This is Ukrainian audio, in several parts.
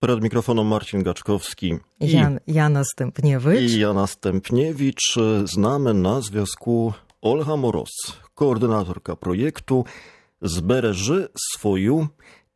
Przed mikrofonem Marcin Gaczkowski. I Jan, Jana Stępniewicz. I Jana Stępniewicz. Znamy na związku Olga Moroz, koordynatorka projektu Zbereży swoją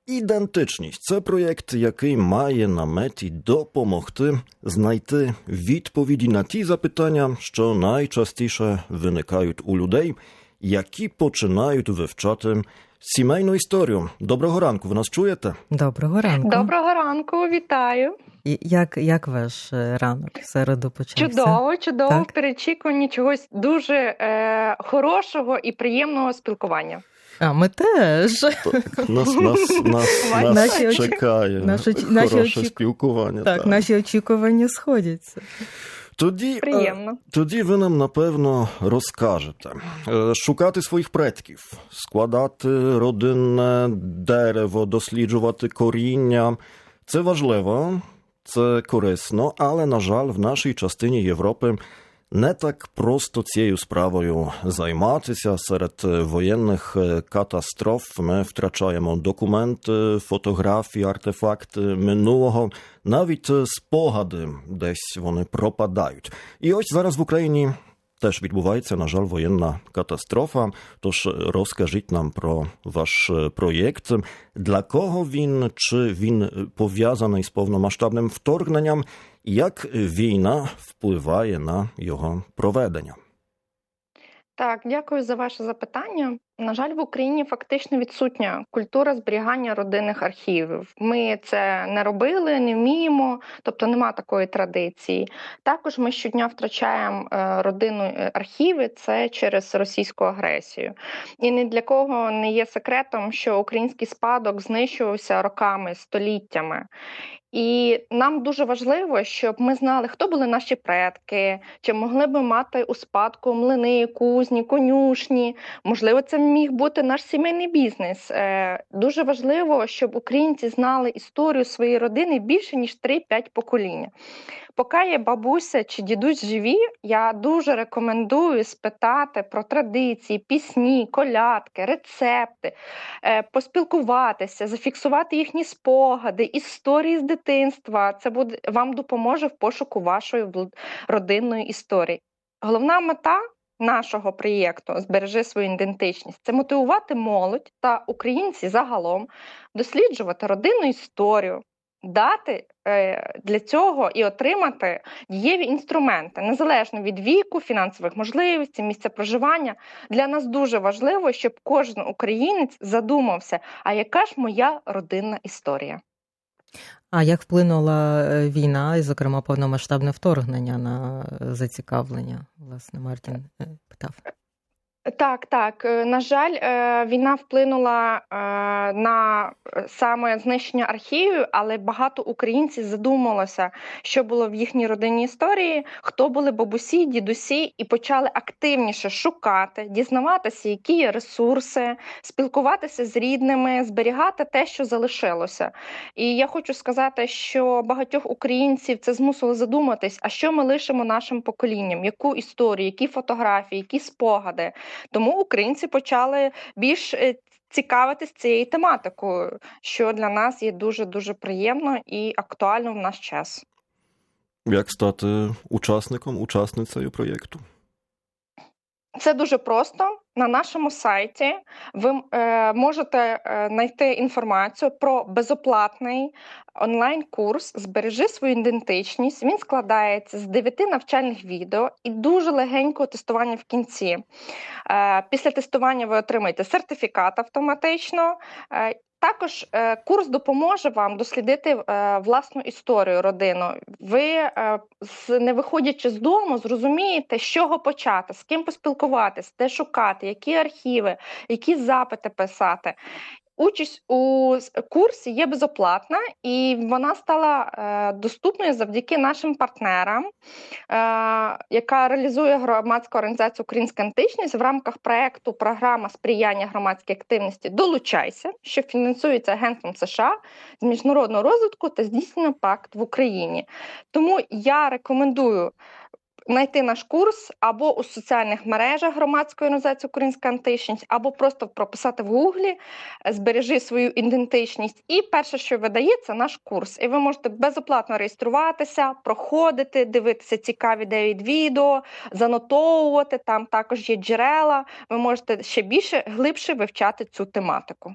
ідентичність. Це проєкт, який має на меті допомогти знайти відповіді на ті запитання, що найчастіше виникають у людей, які починають вивчати сімейну історію. Доброго ранку, ви нас чуєте? Доброго ранку. Доброго ранку, вітаю. І як, як ваш е, ранок в середу почався? Чудово, чудово. Так. В перечікуванні чогось дуже е, хорошого і приємного спілкування. А ми теж. Так, нас, нас, нас, Наші нас чекає наші очі- наші хороше очі- спілкування. Так, наші очікування сходяться. Тоді, е, Приємно. тоді ви нам напевно розкажете. Е, Шукати своїх предків, складати родинне дерево, досліджувати коріння. Це важливо, це корисно, але, на жаль, в нашій частині Європи не так просто цією справою займатися. Серед е, воєнних е, катастроф ми втрачаємо документи, фотографії, артефакти минулого, навіть е, спогади десь вони пропадають. І ось зараз в Україні теж відбувається, на жаль, воєнна катастрофа. Тож е, розкажіть нам про ваш е, проєкт. Для кого він чи він е, пов'язаний з повномасштабним вторгненням? Як війна впливає на його проведення? Так, дякую за ваше запитання. На жаль, в Україні фактично відсутня культура зберігання родинних архівів. Ми це не робили, не вміємо, тобто нема такої традиції. Також ми щодня втрачаємо е, родину е, архіви це через російську агресію. І ні для кого не є секретом, що український спадок знищувався роками, століттями. І нам дуже важливо, щоб ми знали, хто були наші предки, чи могли би мати у спадку млини, кузні, конюшні. Можливо, це міг бути наш сімейний бізнес. Е, Дуже важливо, щоб українці знали історію своєї родини більше ніж 3-5 покоління. Поки є бабуся чи дідусь живі, я дуже рекомендую спитати про традиції, пісні, колядки, рецепти, е, поспілкуватися, зафіксувати їхні спогади, історії з дитинства. Це буде вам допоможе в пошуку вашої родинної історії. Головна мета. Нашого проєкту збережи свою ідентичність це мотивувати молодь та українці загалом досліджувати родинну історію, дати е, для цього і отримати дієві інструменти незалежно від віку, фінансових можливостей, місця проживання. Для нас дуже важливо, щоб кожен українець задумався, а яка ж моя родинна історія? А як вплинула е, війна, і, зокрема, повномасштабне вторгнення на е, зацікавлення? Власне, Мартін е, питав. Так, так. Е, На жаль, е, війна вплинула е, на саме знищення архівів, але багато українців задумалося, що було в їхній родинній історії, хто були бабусі, дідусі, і почали активніше шукати, дізнаватися, які є ресурси, спілкуватися з рідними, зберігати те, що залишилося. І я хочу сказати, що багатьох українців це змусило задуматись, а що ми лишимо нашим поколінням, яку історію, які фотографії, які спогади. Тому українці почали більш е, цікавитись цією тематикою, що для нас є дуже дуже приємно і актуально в наш час. Як стати учасником, учасницею проєкту? Це дуже просто. На нашому сайті ви е, можете е, знайти інформацію про безоплатний онлайн-курс Збережи свою ідентичність. Він складається з 9 навчальних відео і дуже легенького тестування в кінці. Е, після тестування ви отримаєте сертифікат автоматично. Е, також е, курс допоможе вам дослідити е, власну історію родину. Ви, е, з- не виходячи з дому, зрозумієте, з чого почати, з ким поспілкуватись, де шукати, які архіви, які запити писати. Участь у курсі є безоплатна, і вона стала е, доступною завдяки нашим партнерам, е, яка реалізує громадська організація Українська античність в рамках проекту Програма сприяння громадській активності Долучайся, що фінансується Агентством США з міжнародного розвитку та здійснення пакт в Україні. Тому я рекомендую знайти наш курс або у соціальних мережах громадської організації Українська античність, або просто прописати в гуглі е, збережи свою ідентичність. І перше, що видається, наш курс. І ви можете безоплатно реєструватися, проходити, дивитися цікаві 9 відео, занотовувати. Там також є джерела. Ви можете ще більше глибше вивчати цю тематику.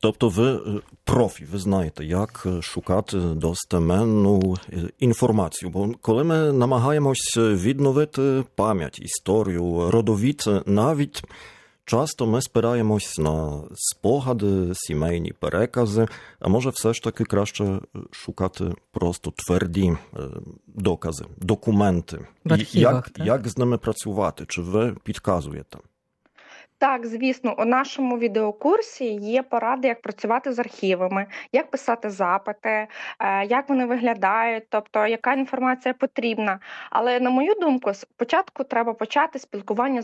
Тобто ви е, профі, ви знаєте, як е, шукати достеменну е, інформацію. Бо коли ми намагаємось відновити пам'ять, історію, родовід, навіть часто ми спираємось на спогади, сімейні перекази, а може все ж таки краще шукати просто тверді докази, документи. Архівах, як, як з ними працювати? Чи ви підказуєте? Так, звісно, у нашому відеокурсі є поради, як працювати з архівами, як писати запити, е, як вони виглядають, тобто яка інформація потрібна. Але на мою думку, спочатку треба почати спілкування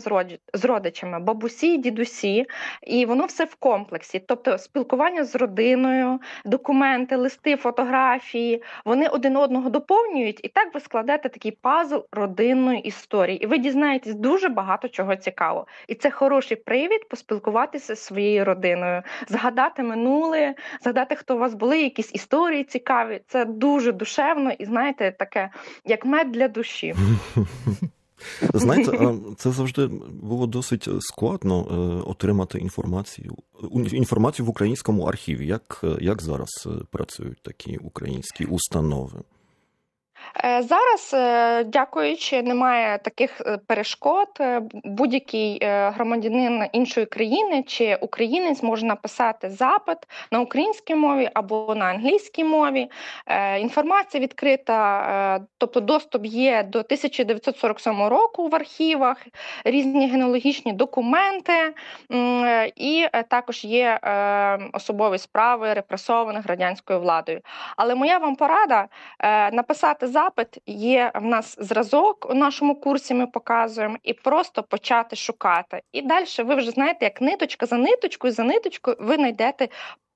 з родичами, бабусі, дідусі, і воно все в комплексі. Тобто спілкування з родиною, документи, листи, фотографії, вони один одного доповнюють, і так ви складете такий пазл родинної історії. І ви дізнаєтесь дуже багато чого цікавого. І це хороший привід поспілкуватися зі своєю родиною, згадати минуле, згадати, хто у вас були, якісь історії цікаві. Це дуже душевно і знаєте, таке як мед для душі. Знаєте, це завжди було досить складно е, отримати інформацію інформацію в українському архіві. Як, е, як зараз е, працюють такі українські установи? Е, Зараз, е, дякуючи, немає таких е, перешкод. Будь-який громадянин іншої країни чи українець може написати запит на українській мові або на англійській мові. Інформація відкрита, тобто доступ є до 1947 року в архівах, різні генеалогічні документи, і також є особові справи репресованих радянською владою. Але моя вам порада написати запит. Є в нас зразок у нашому курсі. Ми показуємо, і просто почати шукати. І далі ви вже знаєте, як ниточка за ниточкою, за ниточкою ви знайдете.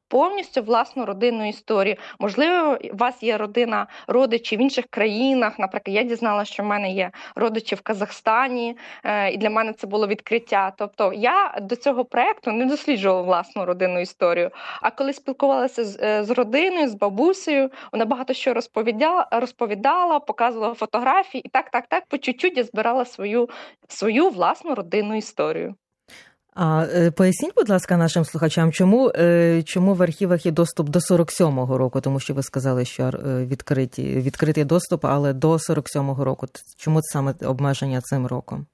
Повністю власну родинну історію. Можливо, у вас є родина родичі в інших країнах. Наприклад, я дізналася, що в мене є родичі в Казахстані, е, і для мене це було відкриття. Тобто я до цього проекту не досліджувала власну родинну історію. А коли спілкувалася з, е, з родиною, з бабусею, вона багато що розповідала, розповідала, показувала фотографії, і так, так, так, по чуть-чуть я збирала свою, свою власну родинну історію. А е, поясніть, будь ласка, нашим слухачам, чому, е, чому в архівах є доступ до 47-го року, тому що ви сказали, що е, відкриті, відкритий доступ, але до 47-го року. Чому саме обмеження цим роком?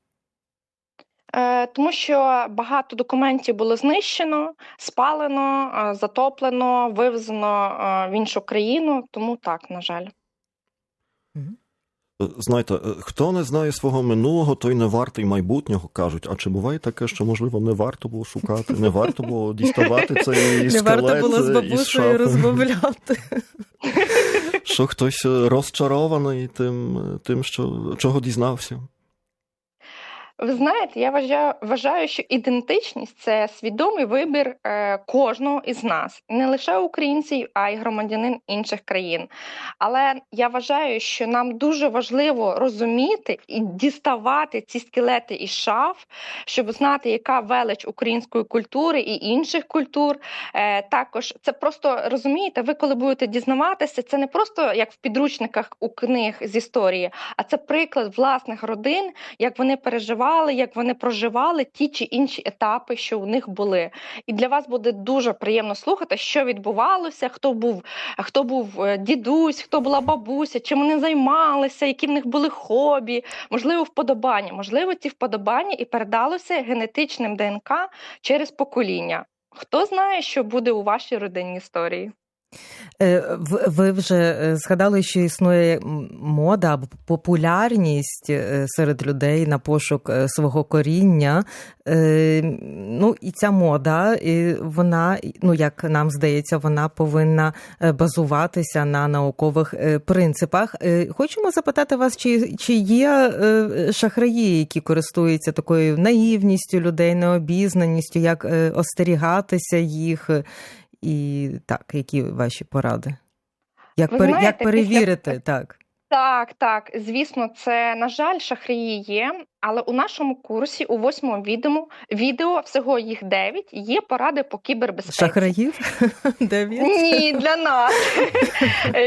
Тому що багато документів було знищено, спалено, затоплено, вивезено в іншу країну. Тому так, на жаль. Знаєте, е, хто не знає свого минулого, той не вартий майбутнього, кажуть. А чи буває таке, що можливо не варто було шукати, не варто було діставати цей Не скелет варто було з бабусею розмовляти. Що хтось е, розчарований тим, е, тим, що чого дізнався? Ви знаєте, я вважаю, вважаю, що ідентичність це свідомий вибір е, кожного із нас, не лише українців, а й громадянин інших країн. Але я вважаю, що нам дуже важливо розуміти і діставати ці скелети із шаф, щоб знати, яка велич української культури і інших культур. Е, також це просто розумієте, ви коли будете дізнаватися, це не просто як в підручниках у книг з історії, а це приклад власних родин, як вони переживали, як вони проживали ті чи інші етапи, що у них були. І для вас буде дуже приємно слухати, що відбувалося, хто був, хто був е, дідусь, хто була бабуся, чим вони займалися, які в них були хобі, можливо, вподобання. Можливо, ці вподобання і передалося генетичним ДНК через покоління. Хто знає, що буде у вашій родинній історії? Е, Ви вже е, згадали, що існує мода або популярність е, серед людей на пошук свого коріння. Ну і ця мода, вона, ну як нам здається, вона повинна базуватися на наукових принципах. Хочемо запитати вас, чи, чи є шахраї, які користуються такою наївністю людей, необізнаністю, як остерігатися їх. І так, які ваші поради? Як, Ви пере, знаєте, як після- перевірити, так. Так, так, звісно, це, на жаль, шахраї є, але у нашому курсі у восьмому відео, відео всього їх дев'ять, є поради по кібербезпеці. Шахраїв? Дев'ять? Ні, для нас,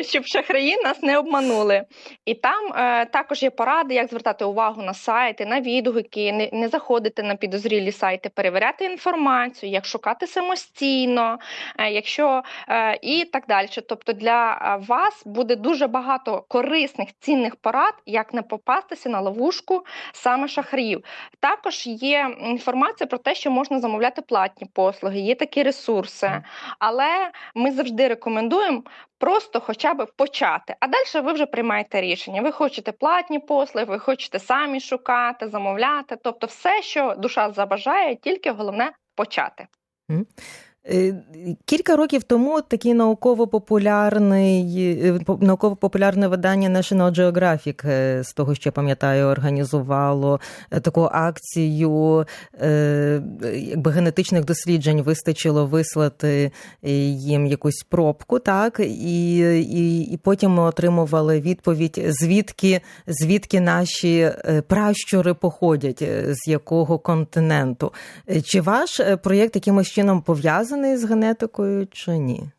щоб шахраї нас не обманули. І там е, також є поради, як звертати увагу на сайти, на відгуки, не, не заходити на підозрілі сайти, перевіряти інформацію, як шукати самостійно, е, якщо е, і так далі. Тобто для е, вас буде дуже багато корисних цінних порад, як не попастися на ловушку саме шахраїв. Також є інформація про те, що можна замовляти платні послуги, є такі ресурси, але ми завжди рекомендуємо просто хоча б почати. А далі ви вже приймаєте рішення. Ви хочете платні послуги, ви хочете самі шукати, замовляти. Тобто, все, що душа забажає, тільки головне почати. Е, Кілька років тому такий науково-популярний е, науково-популярне видання National Geographic, е, з того, що я пам'ятаю, організувало таку акцію якби генетичних досліджень вистачило вислати їм якусь пробку, так і, і, і потім ми отримували відповідь, звідки, звідки наші пращури походять, з якого континенту. Чи ваш проєкт якимось чином пов'язаний з генетикою, чи ні?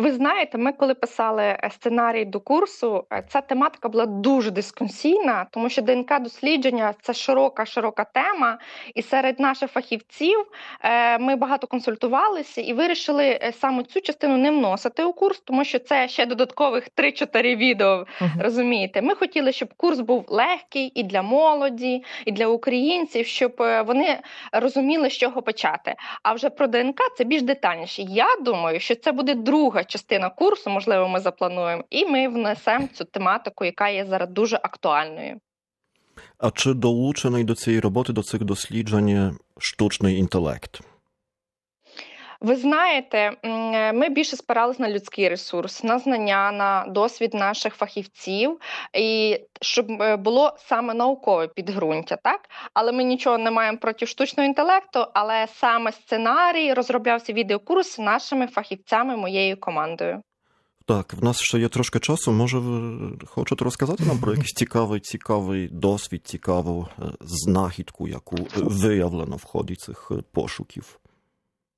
Ви знаєте, ми коли писали е, сценарій до курсу, е, ця тематика була дуже дискусійна, тому що ДНК дослідження це широка, широка тема. І серед наших фахівців е, ми багато консультувалися і вирішили саме цю частину не вносити у курс, тому що це ще додаткових 3-4 відео. Мгм. Розумієте, ми хотіли, щоб курс був легкий і для молоді, і для українців, щоб вони розуміли, з чого почати. А вже про ДНК це більш детальніше. Я думаю, що це буде друга частина курсу, можливо, ми заплануємо, і ми внесемо цю тематику, яка є зараз дуже актуальною. А чи долучений до цієї роботи, до цих досліджень штучний інтелект? Ви знаєте, е, ми більше спирались на людський ресурс, на знання, на досвід наших фахівців, і щоб е, було саме наукове підґрунтя, так? Але ми нічого не маємо проти штучного інтелекту, але саме сценарій розроблявся відеокурс нашими фахівцями, моєю командою. Так, в нас ще є трошки часу. Може, ви хочете розказати нам про якийсь цікавий, цікавий досвід, цікаву е, знахідку, яку виявлено в ході цих пошуків?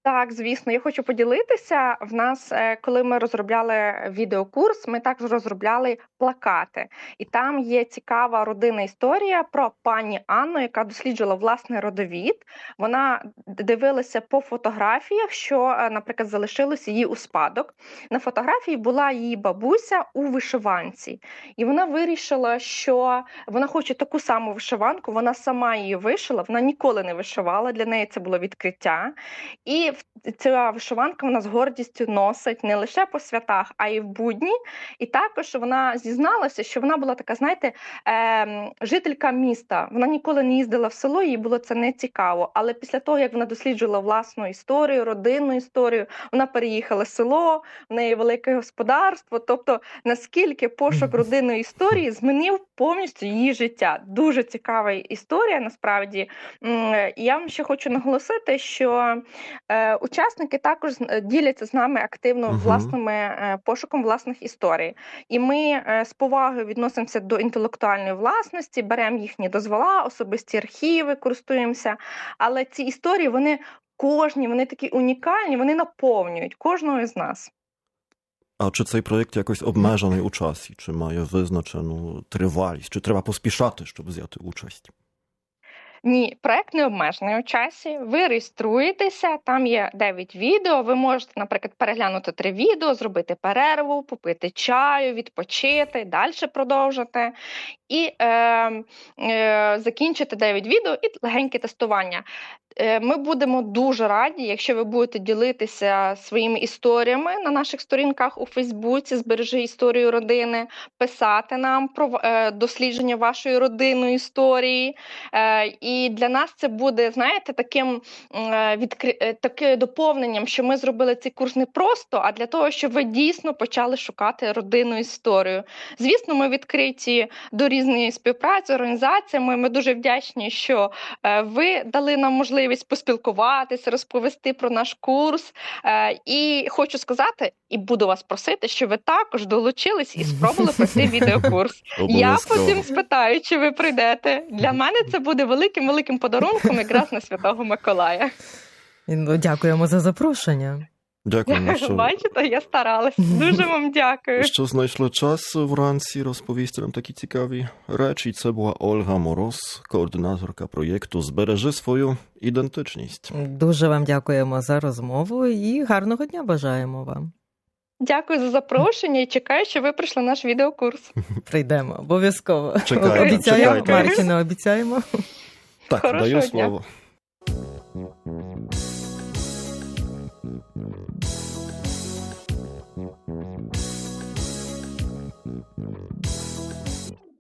Так, звісно, я хочу поділитися. В нас, е, коли ми розробляли відеокурс, ми також розробляли плакати, і там є цікава родинна історія про пані Анну, яка досліджувала власний родовід. Вона дивилася по фотографіях, що, е, наприклад, залишилось її у спадок. На фотографії була її бабуся у вишиванці, і вона вирішила, що вона хоче таку саму вишиванку. Вона сама її вишила. Вона ніколи не вишивала. Для неї це було відкриття. І ця вишиванка вона з гордістю носить не лише по святах, а й в будні. І також вона зізналася, що вона була така, знаєте, ем, жителька міста. Вона ніколи не їздила в село, їй було це не цікаво. Але після того, як вона досліджувала власну історію, родинну історію, вона переїхала в село, в неї велике господарство. Тобто, наскільки пошук родинної історії змінив повністю її життя. Дуже цікава історія, насправді. Я вам ще хочу наголосити, що е, учасники також діляться з нами активно Мгм. власними е, пошуком власних історій. І ми е, з повагою відносимося до інтелектуальної власності, беремо їхні дозвола, особисті архіви, користуємося. Але ці історії вони кожні, вони такі унікальні, вони наповнюють кожного із нас. А чи цей проєкт якось обмежений у часі, чи має визначену тривалість, чи треба поспішати, щоб взяти участь? Ні, проект не обмежений у часі. Ви реєструєтеся, там є 9 відео. Ви можете, наприклад, переглянути три відео, зробити перерву, попити чаю, відпочити, далі продовжити і е, е, закінчити 9 відео і легеньке тестування. Е, Ми будемо дуже раді, якщо ви будете ділитися своїми історіями на наших сторінках у Фейсбуці, збережи історію родини, писати нам про е, дослідження вашої родинної історії. Е, І для нас це буде, знаєте, таким відкри... таке доповненням, що ми зробили цей курс не просто, а для того, щоб ви дійсно почали шукати родинну історію. Звісно, ми відкриті до різної співпраці організаціями. Ми дуже вдячні, що ви дали нам можливість можливість поспілкуватися, розповісти про наш курс. Е, І хочу сказати, і буду вас просити, що ви також долучились і спробували пройти відеокурс. Я потім спитаю, чи ви прийдете. Для мене це буде великим великим подарунком якраз на Святого Миколая. Ну, дякуємо за запрошення. Дякуємо, що, Бачите, я старалась. Дуже вам дякую. що знайшли час вранці розповісти нам такі цікаві речі. Це була Ольга Мороз, координаторка проєкту Збережи свою ідентичність. Дуже вам дякуємо за розмову і гарного дня бажаємо вам. Дякую за запрошення і чекаю, що ви прийшли на наш відеокурс. Прийдемо обов'язково. Чекайте, обіцяємо, чекайте. Маркіно, обіцяємо. Так, Хорошого даю дня. слово.